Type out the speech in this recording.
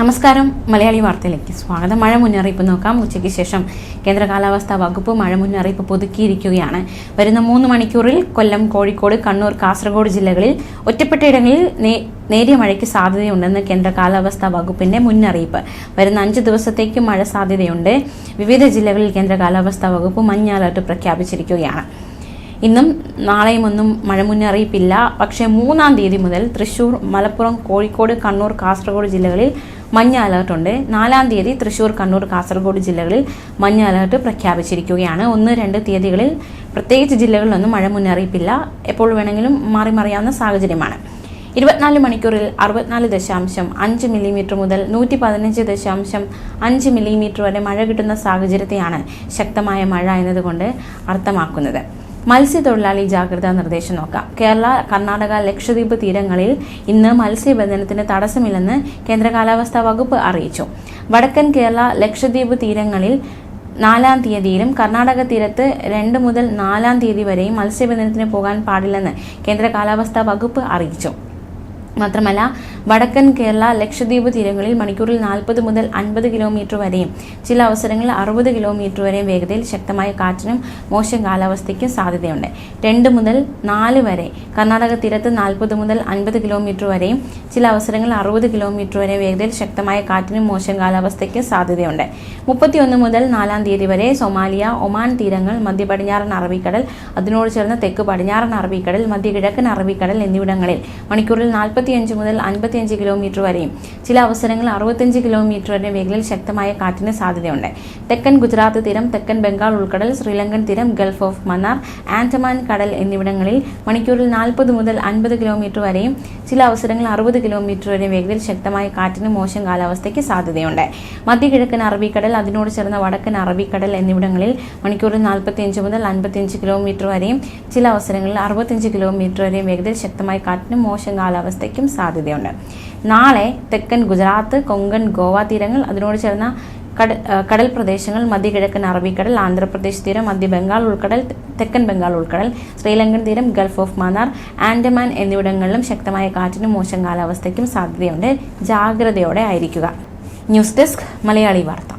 നമസ്കാരം. മലയാളി വാർത്തയിലേക്ക് സ്വാഗതം. മഴ മുന്നറിയിപ്പ് നോക്കാം. ഉച്ചയ്ക്ക് ശേഷം കേന്ദ്ര കാലാവസ്ഥാ വകുപ്പ് മഴ മുന്നറിയിപ്പ് പുതുക്കിയിരിക്കുകയാണ്. വരുന്ന മൂന്ന് മണിക്കൂറിൽ കൊല്ലം കോഴിക്കോട് കണ്ണൂർ കാസർഗോഡ് ജില്ലകളിൽ ഒറ്റപ്പെട്ടയിടങ്ങളിൽ നേരിയ മഴയ്ക്ക് സാധ്യതയുണ്ടെന്ന് കേന്ദ്ര കാലാവസ്ഥാ വകുപ്പിന്റെ മുന്നറിയിപ്പ്. വരുന്ന അഞ്ച് ദിവസത്തേക്ക് മഴ സാധ്യതയുണ്ട്. വിവിധ ജില്ലകളിൽ കേന്ദ്ര കാലാവസ്ഥാ വകുപ്പ് മഞ്ഞ അലർട്ട് പ്രഖ്യാപിച്ചിരിക്കുകയാണ്. ഇന്നും നാളെയും ഒന്നും മഴ മുന്നറിയിപ്പില്ല. പക്ഷേ മൂന്നാം തീയതി മുതൽ തൃശൂർ മലപ്പുറം കോഴിക്കോട് കണ്ണൂർ കാസർഗോഡ് ജില്ലകളിൽ മഞ്ഞ അലർട്ടുണ്ട് നാലാം തീയതി തൃശൂർ കണ്ണൂർ കാസർഗോഡ് ജില്ലകളിൽ മഞ്ഞ അലർട്ട് പ്രഖ്യാപിച്ചിരിക്കുകയാണ്. ഒന്ന് രണ്ട് തീയതികളിൽ പ്രത്യേകിച്ച് ജില്ലകളിലൊന്നും മഴ മുന്നറിയിപ്പില്ല. എപ്പോൾ വേണമെങ്കിലും മാറി മറിയാവുന്ന സാഹചര്യമാണ്. ഇരുപത്തിനാല് മണിക്കൂറിൽ അറുപത്തിനാല് ദശാംശം അഞ്ച് മില്ലിമീറ്റർ മുതൽ നൂറ്റി പതിനഞ്ച് ദശാംശം അഞ്ച് മില്ലിമീറ്റർ വരെ മഴ കിട്ടുന്ന സാഹചര്യത്തെയാണ് ശക്തമായ മഴ എന്നതുകൊണ്ട് അർത്ഥമാക്കുന്നത്. മത്സ്യത്തൊഴിലാളി ജാഗ്രതാ നിർദ്ദേശം നോക്കാം. കേരള കർണാടക ലക്ഷദ്വീപ് തീരങ്ങളിൽ ഇന്ന് മത്സ്യബന്ധനത്തിന് തടസ്സമില്ലെന്ന് കേന്ദ്ര കാലാവസ്ഥാ വകുപ്പ് അറിയിച്ചു. വടക്കൻ കേരള ലക്ഷദ്വീപ് തീരങ്ങളിൽ നാലാം തീയതിയിലും കർണാടക തീരത്ത് രണ്ട് മുതൽ നാലാം തീയതി വരെയും മത്സ്യബന്ധനത്തിന് പോകാൻ പാടില്ലെന്ന് കേന്ദ്ര കാലാവസ്ഥാ വകുപ്പ് അറിയിച്ചു. മാത്രമല്ല വടക്കൻ കേരള ലക്ഷദ്വീപ് തീരങ്ങളിൽ മണിക്കൂറിൽ നാൽപ്പത് മുതൽ അൻപത് കിലോമീറ്റർ വരെയും ചില അവസരങ്ങളിൽ അറുപത് കിലോമീറ്റർ വരെയും വേഗതയിൽ ശക്തമായ കാറ്റിനും മോശം കാലാവസ്ഥയ്ക്കും സാധ്യതയുണ്ട്. രണ്ട് മുതൽ നാല് വരെ കർണാടക തീരത്ത് നാൽപ്പത് മുതൽ അൻപത് കിലോമീറ്റർ വരെയും ചില അവസരങ്ങളിൽ അറുപത് കിലോമീറ്റർ വരെ വേഗതയിൽ ശക്തമായ കാറ്റിനും മോശം കാലാവസ്ഥയ്ക്കും സാധ്യതയുണ്ട്. മുപ്പത്തിയൊന്ന് മുതൽ നാലാം തീയതി വരെ സൊമാലിയ ഒമാൻ തീരങ്ങൾ മധ്യ പടിഞ്ഞാറൻ അറബിക്കടൽ അതിനോട് ചേർന്ന് തെക്ക് പടിഞ്ഞാറൻ അറബിക്കടൽ മധ്യ കിഴക്കൻ അറബിക്കടൽ എന്നിവിടങ്ങളിൽ മണിക്കൂറിൽ നാൽപ്പത്തിയഞ്ച് മുതൽ അൻപത്തിയഞ്ച് കിലോമീറ്റർ വരെയും. ചില അവസരങ്ങളിൽ അറുപത്തഞ്ച് കിലോമീറ്റർ വരെ വേഗതയിൽ ശക്തമായ കാറ്റിന് സാധ്യതയുണ്ട്. തെക്കൻ ഗുജറാത്ത് തീരം തെക്കൻ ബംഗാൾ ഉൾക്കടൽ ശ്രീലങ്കൻ തീരം ഗൾഫ് ഓഫ് മന്നാർ ആൻഡമാൻ കടൽ എന്നിവിടങ്ങളിൽ മണിക്കൂറിൽ നാൽപ്പത് മുതൽ അൻപത് കിലോമീറ്റർ വരെയും ചില അവസരങ്ങളിൽ അറുപത് കിലോമീറ്റർ വരെ വേഗതയിൽ ശക്തമായ കാറ്റിന് മോശം കാലാവസ്ഥയ്ക്ക് സാധ്യതയുണ്ട്. മധ്യകിഴക്കൻ അറബിക്കടൽ അതിനോട് ചേർന്ന വടക്കൻ അറബിക്കടൽ എന്നിവിടങ്ങളിൽ മണിക്കൂറിൽ നാൽപ്പത്തിയഞ്ച് മുതൽ അൻപത്തിയഞ്ച് കിലോമീറ്റർ വരെയും ചില അവസരങ്ങളിൽ അറുപത്തിയഞ്ച് കിലോമീറ്റർ വരെയും വേഗതയിൽ ശക്തമായ കാറ്റിനും മോശം കാലാവസ്ഥയ്ക്കും മഴയ്ക്കും സാധ്യതയുണ്ട്. നാളെ തെക്കൻ ഗുജറാത്ത് കൊങ്കൺ ഗോവ തീരങ്ങൾ അതിനോട് ചേർന്ന കടൽ പ്രദേശങ്ങൾ മധ്യകിഴക്കൻ അറബിക്കടൽ ആന്ധ്രാപ്രദേശ് തീരം മധ്യ ബംഗാൾ ഉൾക്കടൽ തെക്കൻ ബംഗാൾ ഉൾക്കടൽ ശ്രീലങ്കൻ തീരം ഗൾഫ് ഓഫ് മാനാർ ആൻഡമാൻ എന്നിവിടങ്ങളിലും ശക്തമായ കാറ്റിനും മോശം കാലാവസ്ഥയ്ക്കും സാധ്യതയുണ്ട്. ജാഗ്രതയോടെ ആയിരിക്കുക. ന്യൂസ് ഡെസ്ക് മലയാളി വാർത്ത.